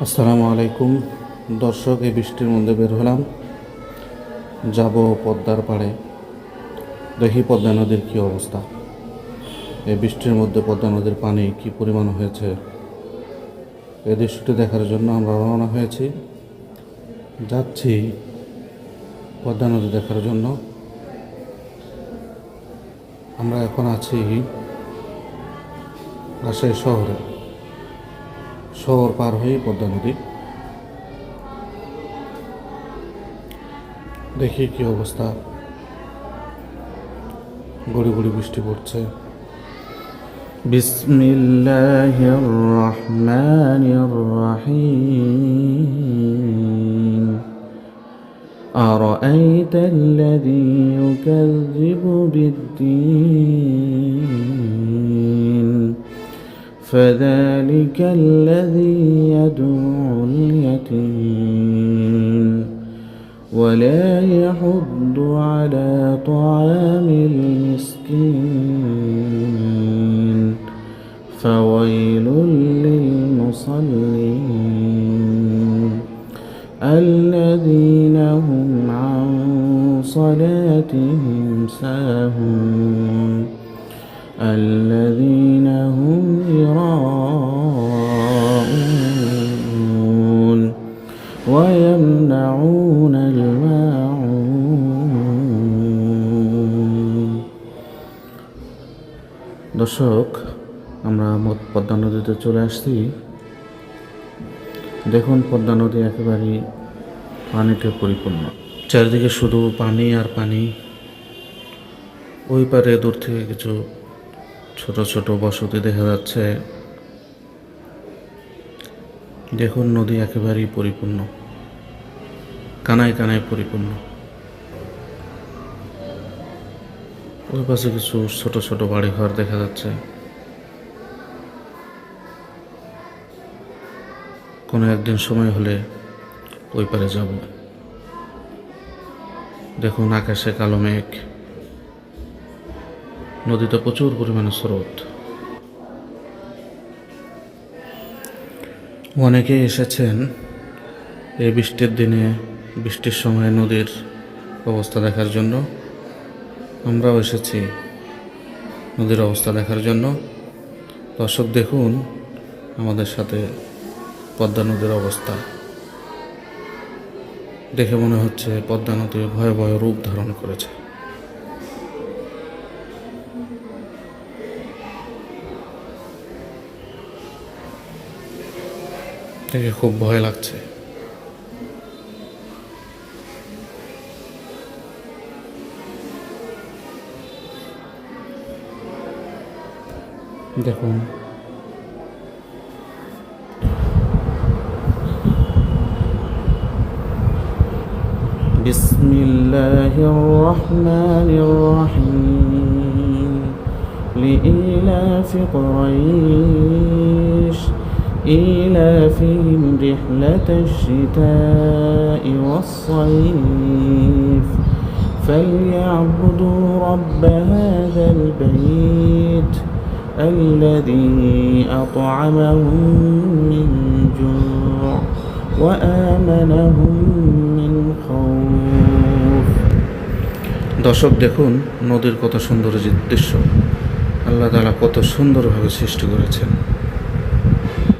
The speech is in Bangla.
আসসালামু আলাইকুম। দর্শক, এই বৃষ্টির মধ্যে বের হলাম। যাব পদ্মার পাড়ে। দেখি পদ্মা নদীর কী অবস্থা। এই বৃষ্টির মধ্যে পদ্মা নদীর পানি কী পরিমাণ হয়েছে? এই দৃশ্যটি দেখার জন্য আমরা রওনা হয়েছি। যাচ্ছি পদ্মা নদী দেখার জন্য। আমরা এখন আছি রাজশাহী শহরে। শহর পার হয়ে পদ্মা নদী দেখি কি অবস্থা গড়ি গড়ি বৃষ্টি পড়ছে بسم الله الرحمن الرحيم أرأيت الذي يكذب بالدين فذلك الذي يدعو اليتيم ولا يحض على طعام المسكين فويل للمصلين الذين هم عن صلاتهم ساهون الذين ويمنعون الماعون দর্শক আমরা মত- পদ্মা নদীতে চলে আসছি দেখুন পদ্মা নদী একেবারেই পানিতে পরিপূর্ণ চারিদিকে শুধু পানি আর পানি ওই পারে দূর থেকে কিছু ছোট ছোট বসতি দেখা যাচ্ছে দেখুন নদী একেবারেই পরিপূর্ণ কানায় কানায় পরিপূর্ণ। ওই পাশে কিছু ছোট ছোট বাড়ি ঘর দেখা যাচ্ছে। কোনো একদিন সময় হলে ওই পারে যাব। দেখুন আকাশে কালো মেঘ। নদীতে প্রচুর পরিমাণে স্রোত। অনেকে এসেছেন এই বৃষ্টির দিনে বৃষ্টির সময় নদীর অবস্থা দেখার জন্য, আমরাও এসেছি নদীর অবস্থা দেখার জন্য। দর্শক দেখুন আমাদের সাথে পদ্মা নদীর অবস্থা। দেখে মনে হচ্ছে পদ্মা নদী ভয়াবহ রূপ ধারণ করেছে। দেখে খুব ভয় লাগছে। দেখুন بسم الله الرحمن الرحيم لإيلاف قريش إيلافهم رحلة الشتاء والصيف فليعبدوا رب هذا البيت الذي أطعمهم من جوع وآمنهم من خوف দর্শক দেখুন নদীর কত সুন্দর যে দৃশ্য আল্লাহ তালা কত সুন্দরভাবে সৃষ্টি করেছেন